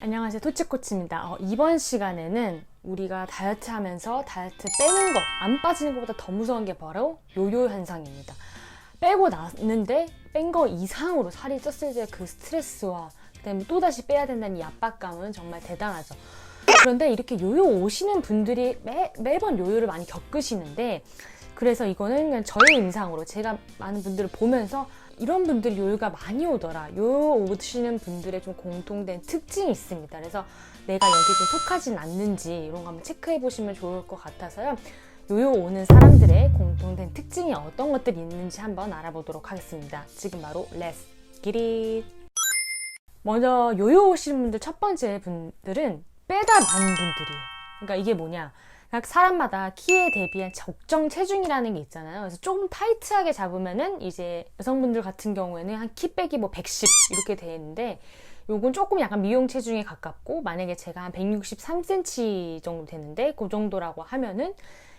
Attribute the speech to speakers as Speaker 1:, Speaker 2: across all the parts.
Speaker 1: 안녕하세요. 토치코치입니다. 어, 이번 시간에는 우리가 다이어트 하면서 다이어트 빼는 거, 안 빠지는 것보다 더 무서운 게 바로 요요 현상입니다. 빼고 났는데 뺀 거 이상으로 살이 쪘을 때 그 스트레스와 그다음에 또다시 빼야 된다는 이 압박감은 정말 대단하죠. 그런데 이렇게 요요 오시는 분들이 매, 매번 요요를 많이 겪으시는데 그래서 이거는 그냥 저의 임상으로 제가 많은 분들을 보면서 이런 분들이 요요가 많이 오더라. 요요 오시는 분들의 좀 공통된 특징이 있습니다. 그래서 내가 여기 좀 속하진 않는지 이런 거 한번 체크해 보시면 좋을 것 같아서요. 요요 오는 사람들의 공통된 특징이 어떤 것들이 있는지 한번 알아보도록 하겠습니다. 지금 바로 렛츠 기릿! 먼저 요요 오시는 분들 첫 번째 분들은 빼다 많은 분들이에요. 그러니까 이게 뭐냐? 각 사람마다 키에 대비한 적정 체중이라는 게 있잖아요. 그래서 조금 타이트하게 잡으면은 이제 여성분들 같은 경우에는 한 키 빼기 뭐 110 이렇게 돼 있는데 요건 조금 약간 미용 체중에 가깝고 만약에 제가 한 163cm 정도 되는데 그 정도라고 하면은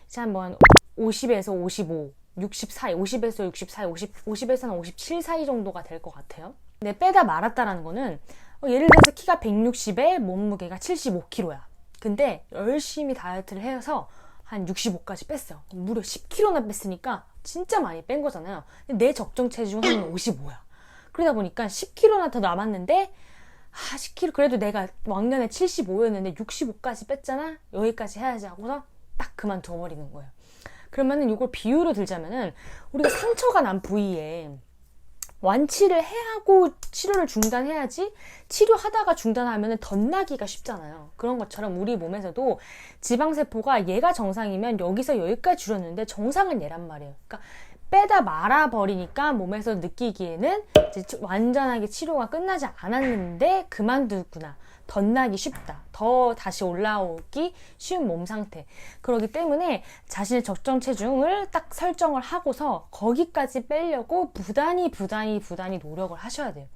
Speaker 1: 이제 한번 50에서 55, 60 사이, 50에서 60 사이, 50, 50에서 한57 사이 정도가 될 것 같아요. 근데 빼다 말았다라는 거는 어, 예를 들어서 키가 160에 몸무게가 75kg야. 근데 열심히 다이어트를 해서 한 65까지 뺐어요. 무려 10kg나 뺐으니까 진짜 많이 뺀 거잖아요. 내 적정 체중은 55야. 그러다 보니까 10kg나 더 남았는데 아 10kg 그래도 내가 왕년에 75였는데 65까지 뺐잖아. 여기까지 해야지 하고서 딱 그만둬 버리는 거예요. 그러면은 이걸 비유로 들자면은 우리가 상처가 난 부위에 완치를 해야 하고 치료를 중단해야지 치료하다가 중단하면 덧나기가 쉽잖아요. 그런 것처럼 우리 몸에서도 지방세포가 얘가 정상이면 여기서 여기까지 줄였는데 정상은 얘란 말이에요. 그러니까 빼다 말아버리니까 몸에서 느끼기에는 완전하게 치료가 끝나지 않았는데 그만두구나. 덧나기 쉽다. 더 다시 올라오기 쉬운 몸 상태. 그렇기 때문에 자신의 적정 체중을 딱 설정을 하고서 거기까지 빼려고 부단히 부단히 부단히 노력을 하셔야 돼요.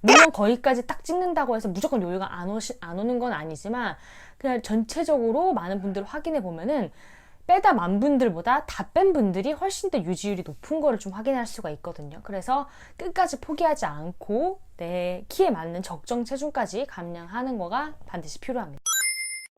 Speaker 1: 물론 거기까지 딱 찍는다고 해서 무조건 요요가 안, 안 오는 건 아니지만 그냥 전체적으로 많은 분들 확인해 보면은 빼다 만 분들보다 다 뺀 분들이 훨씬 더 유지율이 높은 거를 좀 확인할 수가 있거든요. 그래서 끝까지 포기하지 않고 내 키에 맞는 적정 체중까지 감량하는 거가 반드시 필요합니다.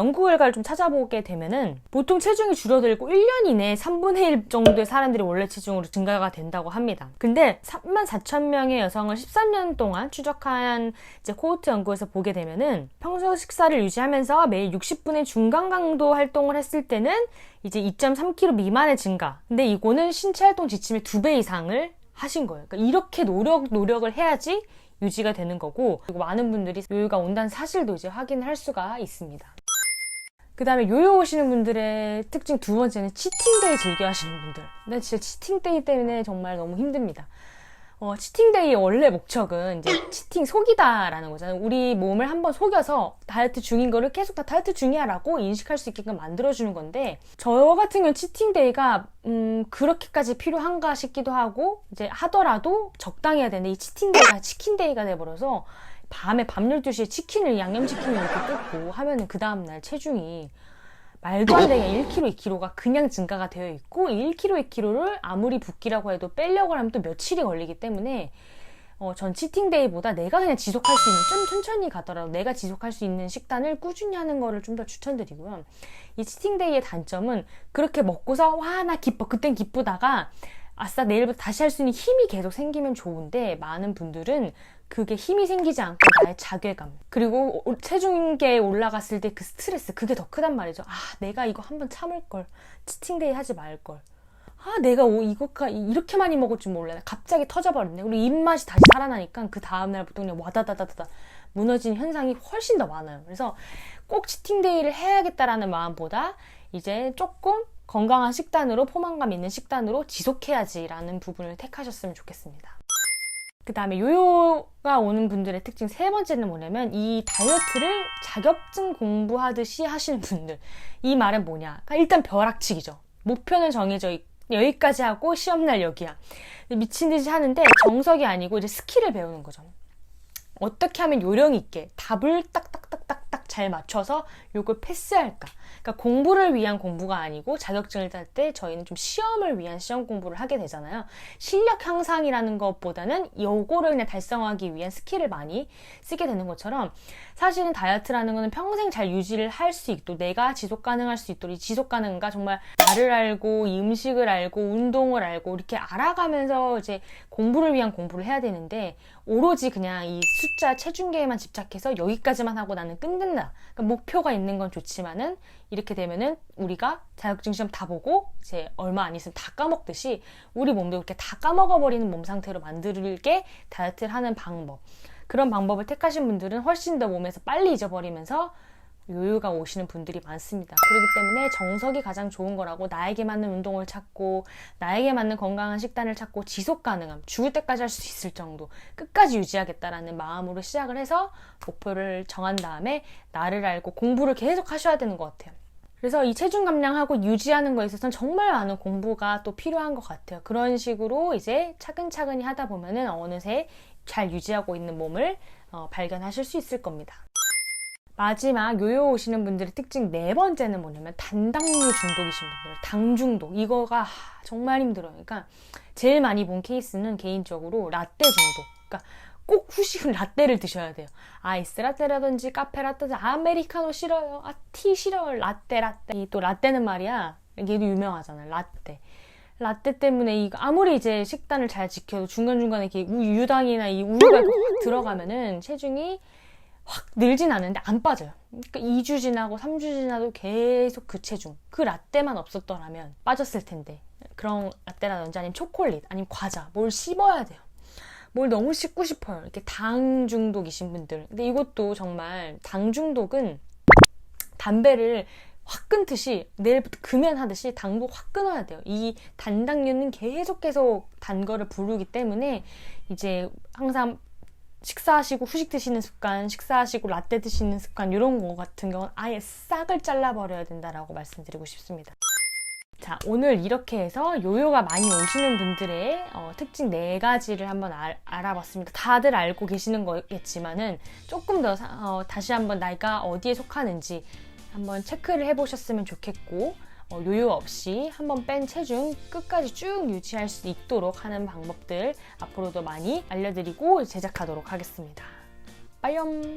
Speaker 1: 연구 결과를 좀 찾아보게 되면은 보통 체중이 줄어들고 1년 이내에 3분의 1 정도의 사람들이 원래 체중으로 증가가 된다고 합니다. 근데 3만 4천 명의 여성을 13년 동안 추적한 이제 코호트 연구에서 보게 되면은 평소 식사를 유지하면서 매일 60분의 중간 강도 활동을 했을 때는 이제 2.3kg 미만의 증가. 근데 이거는 신체 활동 지침의 두배 이상을 하신 거예요. 그러니까 이렇게 노력 노력을 해야지 유지가 되는 거고 그리고 많은 분들이 요요가 온다는 사실도 이제 확인할 수가 있습니다. 그 다음에 요요 오시는 분들의 특징 두 번째는 치팅데이 즐겨 하시는 분들. 근데 진짜 치팅데이 때문에 정말 너무 힘듭니다. 어, 치팅데이의 원래 목적은 이제 치팅 속이다라는 거잖아요. 우리 몸을 한번 속여서 다이어트 중인 거를 계속 다 다이어트 중이야 라고 인식할 수 있게끔 만들어주는 건데, 저 같은 경우는 치팅데이가, 음, 그렇게까지 필요한가 싶기도 하고, 이제 하더라도 적당해야 되는데, 이 치팅데이가 치킨데이가 돼버려서, 밤에 밤 12시에 치킨을, 양념치킨을 이렇게 뜯고 하면은 그 다음날 체중이 말도 안 되게 1kg, 2kg가 그냥 증가가 되어 있고 1kg, 2kg를 아무리 붓기라고 해도 빼려고 하면 또 며칠이 걸리기 때문에 어, 전 치팅데이보다 내가 그냥 지속할 수 있는 좀 천천히 가더라도 내가 지속할 수 있는 식단을 꾸준히 하는 거를 좀 더 추천드리고요. 이 치팅데이의 단점은 그렇게 먹고서 와 나 기뻐 그땐 기쁘다가 아싸 내일부터 다시 할 수 있는 힘이 계속 생기면 좋은데 많은 분들은 그게 힘이 생기지 않고 나의 자괴감 그리고 체중계 올라갔을 때 그 스트레스 그게 더 크단 말이죠. 아 내가 이거 한번 참을 걸 치팅데이 하지 말 걸. 아 내가 이거까 이렇게 많이 먹을 줄 몰라. 갑자기 터져버렸네. 그리고 입맛이 다시 살아나니까 그 다음날부터 그냥 와다다다다 무너지는 현상이 훨씬 더 많아요. 그래서 꼭 치팅데이를 해야겠다라는 마음보다 이제 조금 건강한 식단으로 포만감 있는 식단으로 지속해야지라는 부분을 택하셨으면 좋겠습니다. 그 다음에 요요가 오는 분들의 특징 세 번째는 뭐냐면 이 다이어트를 자격증 공부하듯이 하시는 분들. 이 말은 뭐냐? 그러니까 일단 벼락치기죠. 목표는 정해져 있고 여기까지 하고 시험날 여기야. 미친 듯이 하는데 정석이 아니고 이제 스킬을 배우는 거죠. 어떻게 하면 요령 있게 답을 딱딱 딱딱딱 잘 맞춰서 요걸 패스할까? 그러니까 공부를 위한 공부가 아니고 자격증을 딸 때 저희는 좀 시험을 위한 시험 공부를 하게 되잖아요. 실력 향상이라는 것보다는 요거를 그냥 달성하기 위한 스킬을 많이 쓰게 되는 것처럼 사실은 다이어트라는 거는 평생 잘 유지를 할 수 있도록 내가 지속 가능할 수 있도록 이 지속 가능과 정말 나를 알고 이 음식을 알고 운동을 알고 이렇게 알아가면서 이제 공부를 위한 공부를 해야 되는데 오로지 그냥 이 숫자 체중계에만 집착해서 여기까지만 하고 나는 끝낸다. 그러니까 목표가 있는 건 좋지만은 이렇게 되면은 우리가 자격증 시험 다 보고 이제 얼마 안 있으면 다 까먹듯이 우리 몸도 이렇게 다 까먹어 버리는 몸 상태로 만들게 다이어트를 하는 방법. 그런 방법을 택하신 분들은 훨씬 더 몸에서 빨리 잊어버리면서 요요가 오시는 분들이 많습니다. 그렇기 때문에 정석이 가장 좋은 거라고 나에게 맞는 운동을 찾고 나에게 맞는 건강한 식단을 찾고 지속 가능함, 죽을 때까지 할 수 있을 정도 끝까지 유지하겠다라는 마음으로 시작을 해서 목표를 정한 다음에 나를 알고 공부를 계속 하셔야 되는 것 같아요. 그래서 이 체중 감량하고 유지하는 거에 있어서는 정말 많은 공부가 또 필요한 것 같아요. 그런 식으로 이제 차근차근히 하다 보면은 어느새 잘 유지하고 있는 몸을 어, 발견하실 수 있을 겁니다. 마지막 요요 오시는 분들의 특징 네 번째는 뭐냐면 단당류 중독이신 분들, 당 중독. 이거가 하, 정말 힘들어요. 그러니까 제일 많이 본 케이스는 개인적으로 라떼 중독. 그러니까 꼭 후식은 라떼를 드셔야 돼요. 아이스 라떼라든지 카페 라떼, 아메리카노 싫어요. 아, 티 싫어요. 라떼, 라떼. 이 또 라떼는 말이야. 얘도 유명하잖아요. 라떼. 라떼 때문에 이거 아무리 이제 식단을 잘 지켜도 중간중간에 이렇게 우유, 유당이나 이 우유가 확 들어가면은 체중이 확 늘진 않는데 안 빠져요. 그러니까 2주 지나고 3주 지나도 계속 그 체중. 그 라떼만 없었더라면 빠졌을 텐데. 그런 라떼라든지 아니면 초콜릿, 아니면 과자, 뭘 씹어야 돼요. 뭘 너무 씹고 싶어요. 이렇게 당 중독이신 분들. 근데 이것도 정말 당 중독은 담배를 확 끊듯이 내일부터 금연하듯이 당도 확 끊어야 돼요. 이 단당류는 계속 계속 단 거를 부르기 때문에 이제 항상 식사하시고 후식 드시는 습관, 식사하시고 라떼 드시는 습관 이런 거 같은 경우는 아예 싹을 잘라버려야 된다라고 말씀드리고 싶습니다. 자, 오늘 이렇게 해서 요요가 많이 오시는 분들의 어, 특징 네 가지를 한번 알, 아봤습니다 다들 알고 계시는 거겠지만은 조금 더 어, 다시 한번 나이가 어디에 속하는지 한번 체크를 해보셨으면 좋겠고 어, 요요 없이 한번 뺀 체중 끝까지 쭉 유지할 수 있도록 하는 방법들 앞으로도 많이 알려드리고 제작하도록 하겠습니다. 빠염!